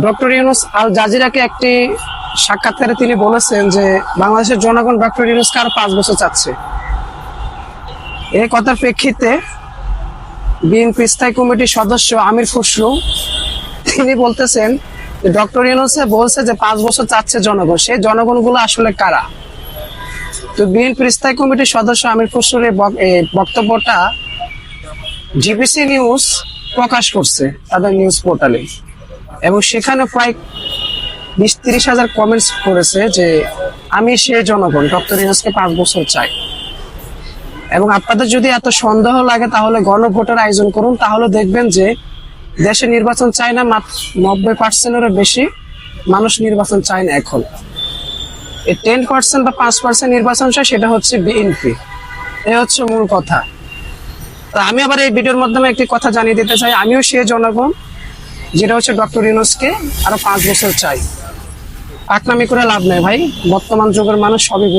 Doctor Yunus আল জাজিরাকে একটি সাক্ষাৎকারে তিনি বলেছেন যে বাংলাদেশের জনগণ ডক্টর ইউনুসকে আরও পাঁচ বছর চাচ্ছে। এই কথার প্রেক্ষিতে বিএনপি স্থায়ী কমিটির সদস্য আমির খসরু, তিনি বলতেছেন ডক্টর ইউনুসে বলছে যে পাঁচ বছর চাচ্ছে জনগণ। সেই জনগণগুলো আসলে কারা? তো বিএনপির স্থায়ী কমিটির সদস্য আমির খসরুর বক্তব্যটা জিবিসি নিউজ প্রকাশ করছে তাদের নিউজ পোর্টালে। এবং সেখানে প্রায় বিশ তিরিশ হাজার কমেন্টস করেছে যে, আমি সে জনগণ, ডক্টর ইউনুসকে পাঁচ বছর চাই। এবং আপনাদের যদি এত সন্দেহ লাগে তাহলে গণভোটের আয়োজন করুন, তাহলে দেখবেন যে, দেশে নির্বাচন চায় না মাত্র নব্বই পার্সেন্টেরও বেশি মানুষ নির্বাচন চায় না এখন। এই টেন পার্সেন্ট বা পাঁচ পার্সেন্ট নির্বাচন চায়, সেটা হচ্ছে বিএনপি। এ হচ্ছে মূল কথা। তা আমি আবার এই ভিডিওর মাধ্যমে একটি কথা জানিয়ে দিতে চাই। আমিও সে জনগণ যেটা হচ্ছে ডক্টর ইউনুসকে আরও পাঁচ বছর চাই পাকনামি করে লাভ নেই ভাই বর্তমান যুগের মানুষ সবই।